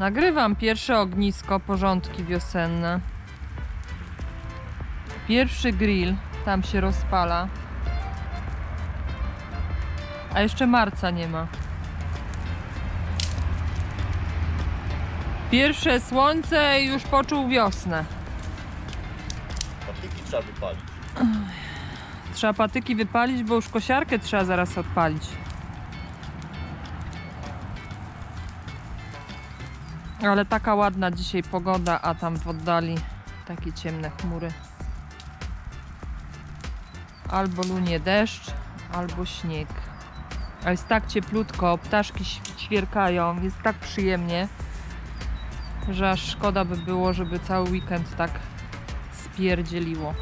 Nagrywam pierwsze ognisko, porządki wiosenne. Pierwszy grill tam się rozpala. A jeszcze marca nie ma. Pierwsze słońce i już poczuł wiosnę. Patyki trzeba wypalić. Trzeba patyki wypalić, bo już kosiarkę trzeba zaraz odpalić. Ale taka ładna dzisiaj pogoda, a tam w oddali takie ciemne chmury. Albo lunie deszcz, albo śnieg. A jest tak cieplutko, ptaszki ś- ćwierkają, jest tak przyjemnie, że aż szkoda by było, żeby cały weekend tak spierdzieliło.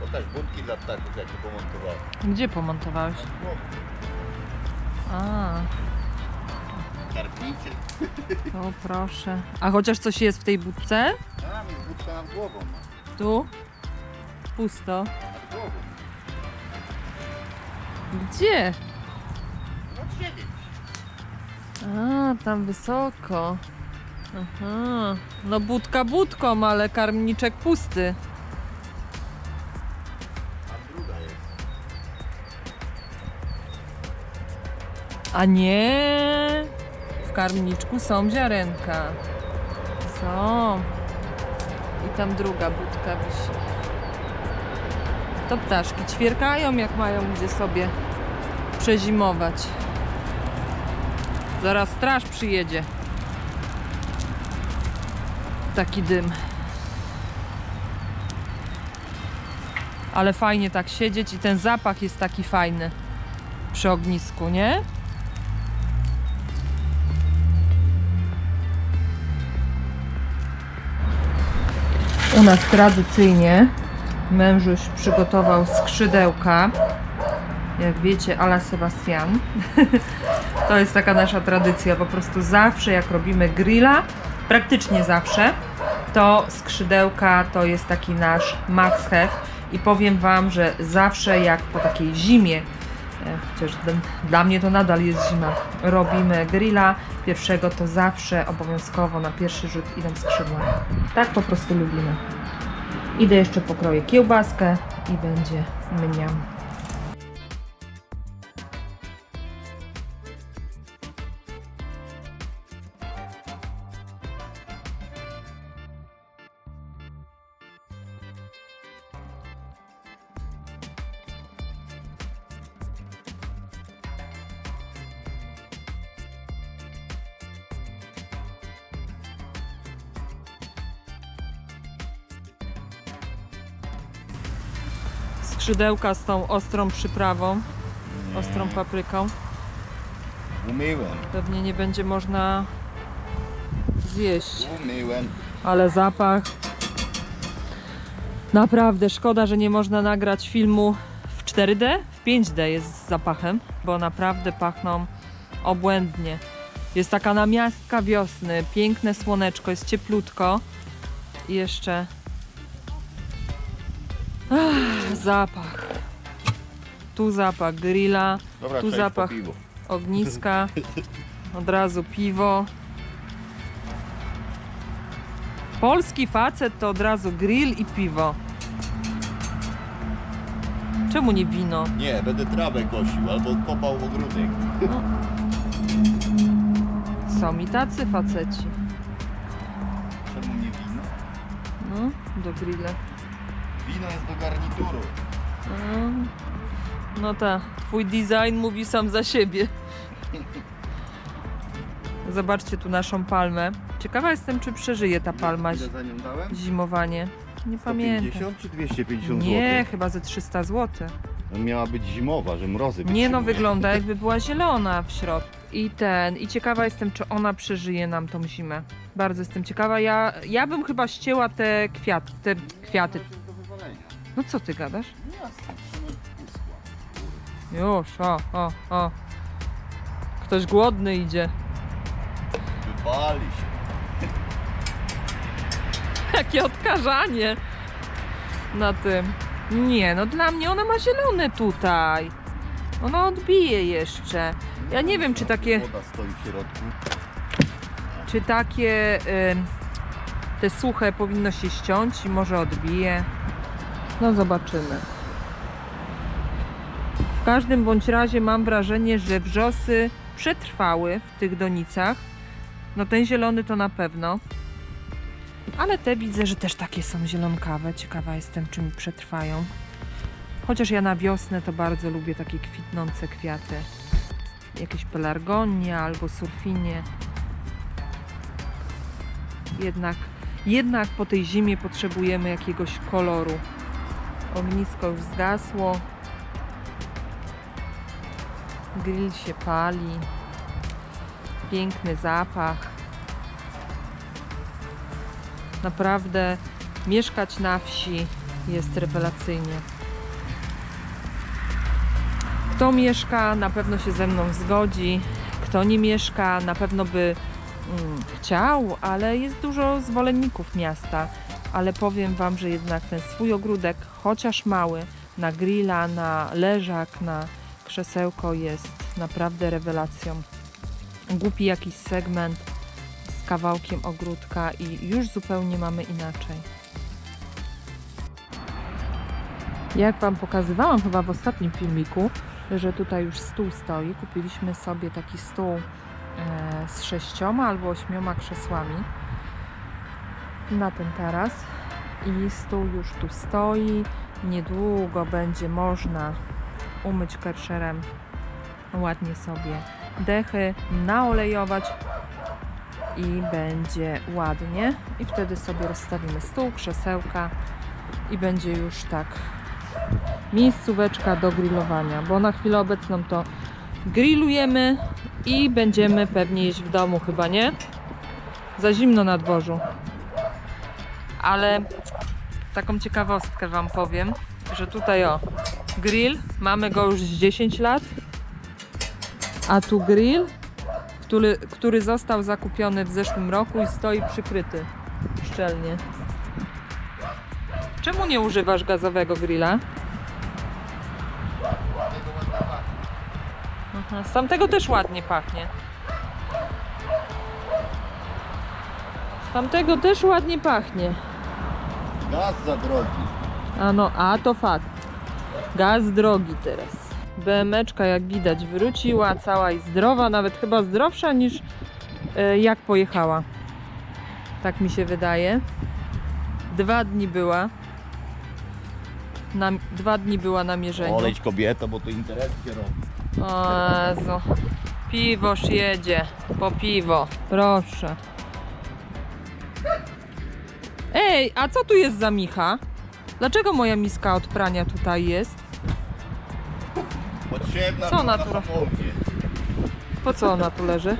To też budki dla ptaków, jakie pomontowałem. Gdzie pomontowałeś? A, Karpijcie. o proszę. A chociaż coś jest w tej budce? A, jest budka nad głową. no. Tu? Pusto. Nad głową. Gdzie? Od siebie. A, tam wysoko. Aha. No budka budką, ale karmniczek pusty. A druga jest. A nie. W karmniczku są ziarenka. Są. I tam druga budka wisi. To ptaszki ćwierkają, jak mają gdzie sobie przezimować. Zaraz straż przyjedzie. Taki dym. Ale fajnie tak siedzieć i ten zapach jest taki fajny przy ognisku, nie? U nas tradycyjnie mężuś przygotował skrzydełka. Jak wiecie, ala Sebastian. to jest taka nasza tradycja. Po prostu zawsze, jak robimy grilla, praktycznie zawsze, to skrzydełka to jest taki nasz must have. I powiem Wam, że zawsze jak po takiej zimie, e, chociaż dla mnie to nadal jest zima, robimy grilla pierwszego, to zawsze obowiązkowo na pierwszy rzut idą skrzydła. Tak po prostu lubimy. Idę jeszcze pokroję kiełbaskę i będzie mniam. Skrzydełka z tą ostrą przyprawą, ostrą papryką. Umyłem. Pewnie nie będzie można zjeść, Umyłem. ale zapach. Naprawdę szkoda, że nie można nagrać filmu w 4D, w 5D jest z zapachem, bo naprawdę pachną obłędnie. Jest taka namiastka wiosny, piękne słoneczko, jest cieplutko i jeszcze Ach, zapach. Tu zapach grilla, Dobra, Tu cześć, po zapach. piwu. ogniska, od razu piwo. Polski facet to od razu grill i piwo. Czemu nie wino? Nie, będę trawę kosił albo kopał ogródek. Są i tacy faceci. Czemu nie wino? No, do grilla. Wino jest do garnituru. Mm. No tak, twój design mówi sam za siebie. Zobaczcie tu naszą palmę. Ciekawa jestem, czy przeżyje ta palma Ile za nią dałem? zimowanie. Nie pamiętam. 150 czy 250 Nie, zł? chyba ze 300 zł. Miała być zimowa, że mrozy Nie no, wygląda jakby była zielona w środku. I ten, i ciekawa jestem, czy ona przeżyje nam tą zimę. Bardzo jestem ciekawa. Ja, ja bym chyba ścięła te kwiaty, te kwiaty. No co ty gadasz? Już, o, o, o. Ktoś głodny idzie. Wypali się. Jakie odkażanie na tym. Nie, no dla mnie ona ma zielone tutaj. Ona odbije jeszcze. Ja nie wiem, czy takie, Woda stoi w środku. czy takie y, te suche powinno się ściąć i może odbije. No zobaczymy. W każdym bądź razie mam wrażenie, że wrzosy przetrwały w tych donicach. No ten zielony to na pewno. Ale te widzę, że też takie są zielonkawe. Ciekawa jestem, czy mi przetrwają. Chociaż ja na wiosnę to bardzo lubię takie kwitnące kwiaty. Jakieś pelargonie albo surfinie. Jednak, jednak po tej zimie potrzebujemy jakiegoś koloru. Ognisko już zgasło. Grill się pali. Piękny zapach. Naprawdę mieszkać na wsi jest rewelacyjnie. Kto mieszka, na pewno się ze mną zgodzi. Kto nie mieszka, na pewno by mm, chciał, ale jest dużo zwolenników miasta. Ale powiem Wam, że jednak ten swój ogródek, chociaż mały, na grilla, na leżak, na krzesełko jest naprawdę rewelacją. Głupi jakiś segment z kawałkiem ogródka i już zupełnie mamy inaczej. Jak Wam pokazywałam chyba w ostatnim filmiku, że tutaj już stół stoi. Kupiliśmy sobie taki stół e, z sześcioma albo ośmioma krzesłami na ten taras. I stół już tu stoi. Niedługo będzie można umyć kerszerem ładnie sobie dechy, naolejować i będzie ładnie. I wtedy sobie rozstawimy stół, krzesełka i będzie już tak miejscóweczka do grillowania, bo na chwilę obecną to grillujemy i będziemy pewnie jeść w domu chyba, nie? Za zimno na dworzu. Ale taką ciekawostkę Wam powiem, że tutaj o, grill, mamy go już z 10 lat, a tu grill, który, który został zakupiony w zeszłym roku i stoi przykryty szczelnie. Czemu nie używasz gazowego grilla? Aha, z tamtego też ładnie pachnie. Z tamtego też ładnie pachnie. Gaz za drogi. A no, a to fakt. Gaz drogi teraz. BMeczka jak widać wróciła cała i zdrowa, nawet chyba zdrowsza niż e, jak pojechała. Tak mi się wydaje. Dwa dni była. Na, dwa dni była na mierzeniu. Oleć kobieta, bo to interesy robi. O Jezu. Piwoż jedzie. Po piwo. Proszę. Ej, a co tu jest za micha? Dlaczego moja miska od prania tutaj jest? Potrzebna Co ona na tu. Po co ona tu leży?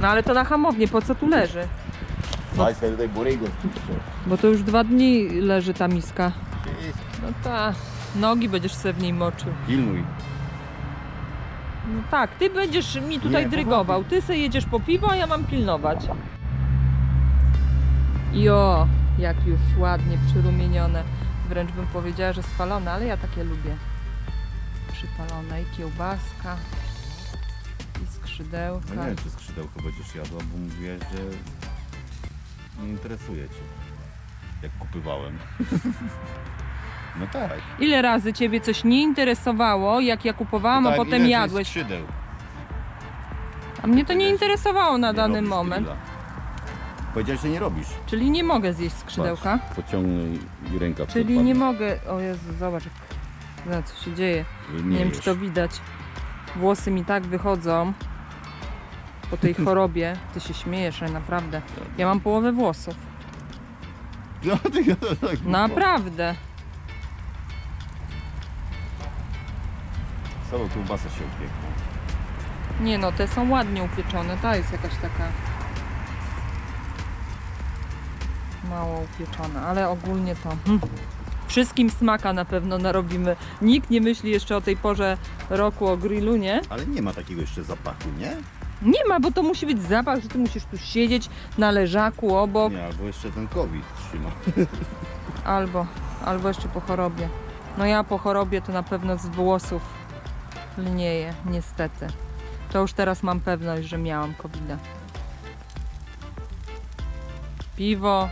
No ale to na hamownię, po co tu leży? Daj sobie tutaj. Bo to już dwa dni leży ta miska. No ta, nogi będziesz sobie w niej moczył. Pilnuj. No tak, ty będziesz mi tutaj Nie, drygował. Ty se jedziesz po piwo, a ja mam pilnować. Jo, jak już ładnie przyrumienione. Wręcz bym powiedziała, że spalone, ale ja takie lubię. Przypalone i kiełbaska, i skrzydełka. No nie wiem, czy skrzydełko będziesz jadła, bo mówiłaś, że nie interesuje cię. Jak kupywałem. no tak. Ile razy ciebie coś nie interesowało, jak ja kupowałam, a potem ile jest jadłeś? Skrzydeł. A mnie to nie interesowało na dany robisz moment. grilla. Powiedziałeś, że nie robisz. Czyli nie mogę zjeść skrzydełka? Patrz, pociągnij i ręka Czyli nie mogę. O Jezu, zobacz, jak- zobacz co się dzieje. Że Nie wiem, czy to widać. Włosy mi tak wychodzą po tej chorobie. Ty się śmiejesz, ale naprawdę. Ja mam połowę włosów. No, ty tak Naprawdę. Całą kiełbasa się upiekła. Nie no, te są ładnie upieczone. Ta jest jakaś taka mało upieczona, ale ogólnie to hmm. wszystkim smaka na pewno narobimy. Nikt nie myśli jeszcze o tej porze roku o grillu, nie? Ale nie ma takiego jeszcze zapachu, nie? Nie ma, bo to musi być zapach, że ty musisz tu siedzieć na leżaku obok, Nie, albo jeszcze ten COVID trzyma. albo, albo jeszcze po chorobie. No ja po chorobie to na pewno z włosów lnieje, niestety. To już teraz mam pewność, że miałam covid piwo,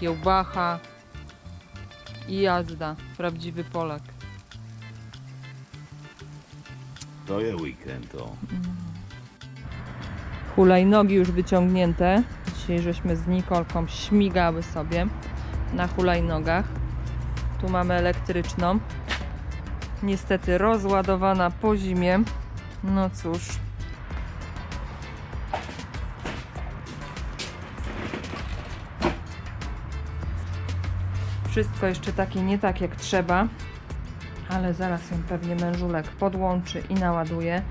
kiełbacha i jazda. Prawdziwy Polak. To jest weekend, o. Hulajnogi już wyciągnięte. Dzisiaj żeśmy z Nikolką śmigały sobie na hulajnogach. Tu mamy elektryczną. Niestety rozładowana po zimie. No cóż. Wszystko jeszcze takie nie tak jak trzeba, ale zaraz ją pewnie mężulek podłączy i naładuje.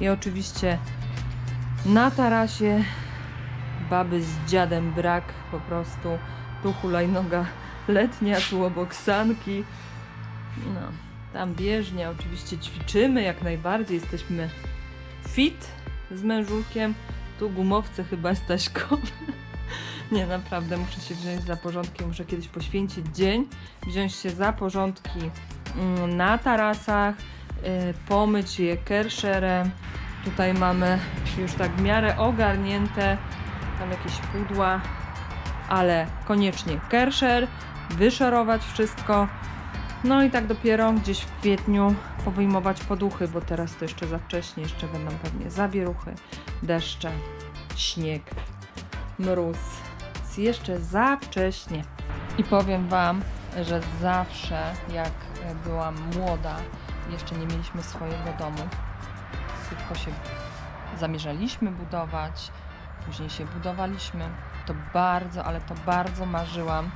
I oczywiście na tarasie baby z dziadem brak po prostu. Tu hulajnoga letnia, tu obok sanki. No, tam bieżnia, oczywiście ćwiczymy jak najbardziej, jesteśmy fit z mężulkiem. Tu gumowce chyba z Taśką. Nie, naprawdę muszę się wziąć za porządki, muszę kiedyś poświęcić dzień, wziąć się za porządki mm, na tarasach, y, pomyć je kerszerem. Tutaj mamy już tak w miarę ogarnięte, tam jakieś pudła, ale koniecznie kerszer, wyszorować wszystko. No i tak dopiero gdzieś w kwietniu powyjmować poduchy, bo teraz to jeszcze za wcześnie, jeszcze będą pewnie zawieruchy, deszcze, śnieg, mróz. Jest jeszcze za wcześnie. I powiem Wam, że zawsze jak byłam młoda, jeszcze nie mieliśmy swojego domu, tylko się zamierzaliśmy budować, później się budowaliśmy, to bardzo, ale to bardzo marzyłam,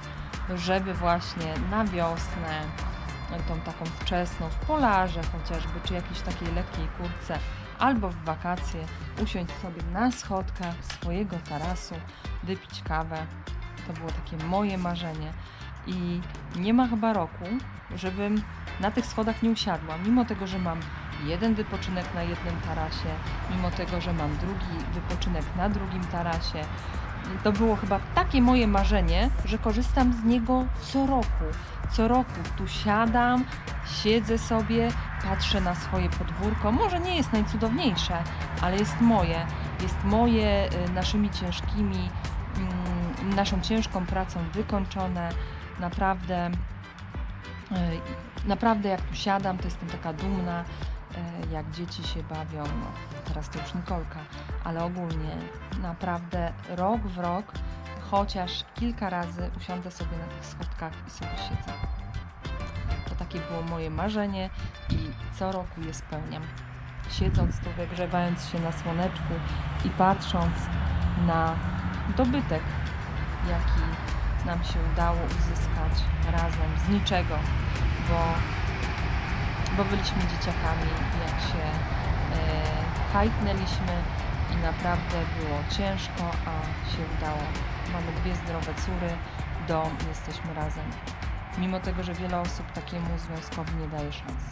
żeby właśnie na wiosnę, tą taką wczesną, w polarze chociażby, czy jakiejś takiej lekkiej kurce, albo w wakacje, usiąść sobie na schodkach swojego tarasu, wypić kawę. To było takie moje marzenie. I nie ma chyba roku, żebym na tych schodach nie usiadła, mimo tego, że mam jeden wypoczynek na jednym tarasie, mimo tego, że mam drugi wypoczynek na drugim tarasie. To było chyba takie moje marzenie, że korzystam z niego co roku. Co roku tu siadam, siedzę sobie, patrzę na swoje podwórko. Może nie jest najcudowniejsze, ale jest moje. Jest moje y, naszymi ciężkimi, mm, naszą ciężką pracą wykończone. Naprawdę, y, naprawdę jak tu siadam, to jestem taka dumna, y, jak dzieci się bawią. No, teraz to już Nikolka, ale ogólnie naprawdę rok w rok, chociaż kilka razy usiądę sobie na tych schodkach i sobie siedzę. To takie było moje marzenie i co roku je spełniam. Siedząc tu, wygrzewając się na słoneczku i patrząc na dobytek, jaki nam się udało uzyskać razem z niczego, bo, bo byliśmy dzieciakami, jak się e, fajtnęliśmy i naprawdę było ciężko, a się udało. Mamy dwie zdrowe córy, dom, jesteśmy razem. Mimo tego, że wiele osób takiemu związkowi nie daje szans.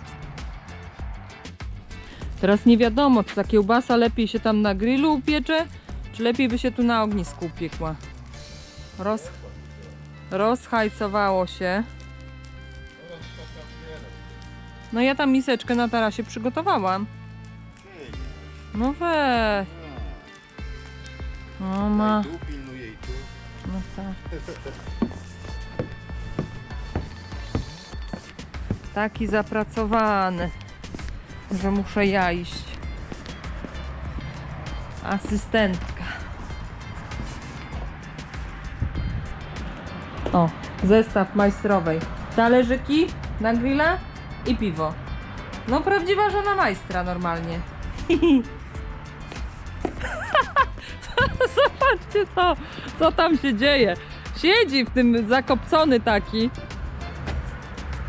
Teraz nie wiadomo, czy ta kiełbasa lepiej się tam na grillu upiecze, czy lepiej by się tu na ognisku upiekła. Roz... Rozhajcowało się. No ja tam miseczkę na tarasie przygotowałam. No. No ma. Tu pilnuje i tu. No tak. Taki zapracowany, że muszę ja iść. Asystentka. O, zestaw majstrowej. Talerzyki na grilla i piwo. No prawdziwa żona majstra normalnie. Zobaczcie co, co tam się dzieje. Siedzi w tym zakopcony taki.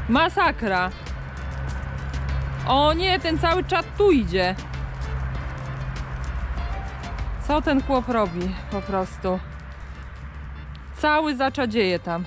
Masakra. O nie, ten cały czat tu idzie. Co ten chłop robi po prostu? Cały zaczadzieje tam.